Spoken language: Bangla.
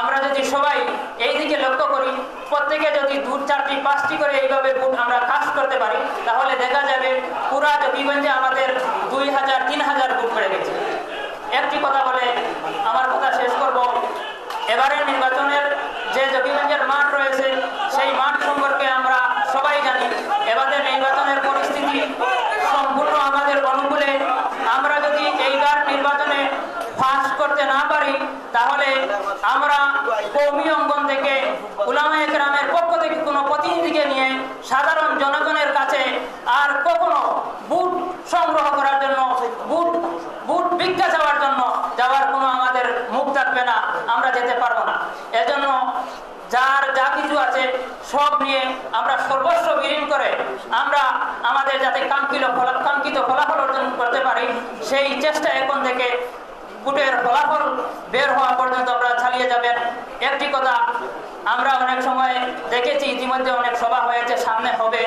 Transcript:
আমরা যদি সবাই এই দিকে লক্ষ্য করি, প্রত্যেকে যদি দু চারটি, পাঁচটি করে এইভাবে বুট আমরা কাজ করতে পারি, তাহলে দেখা যাবে পুরা জকিগঞ্জে আমাদের দুই হাজার, তিন হাজার বুট বেড়ে গেছে। একটি কথা বলে, আমার কথা শেষ করব। এবারের নির্বাচনের যে জকিগঞ্জের মাঠ রয়েছে, সেই মাঠ সম্পর্কে আমরা সবাই জানি। এবারের নির্বাচনের পরিস্থিতি সম্পূর্ণ আমাদের অনুকূলে আমরা যদি এইবার নির্বাচনে ফাঁস করতে না পারি তাহলে আমরা কৌমি অঙ্গন থেকে উলামা একরামের পক্ষ থেকে কোনো প্রতিনিধিকে নিয়ে সাধারণ জনগণের কাছে আর কখনো বুট সংগ্রহ করার জন্য, বুট বুট ভিক্ষা যাওয়ার জন্য যাওয়ার কোনো আমাদের মুখ থাকবে না, আমরা যেতে পারব না। এজন্য যার যা কিছু আছে সব নিয়ে আমরা সর্বস্ব বিলীন করে আমরা আমাদের যাতে কাঙ্ক্ষিত কাঙ্ক্ষিত ফলাফল অর্জন করতে পারি, সেই চেষ্টা এখন থেকে বুটের ফলাফল বের হওয়া চালিয়ে যাবেন একটি কথা আমরা অনেক সময় দেখেছি ইতিমধ্যে অনেক সভা হয়েছে সামনে হবে।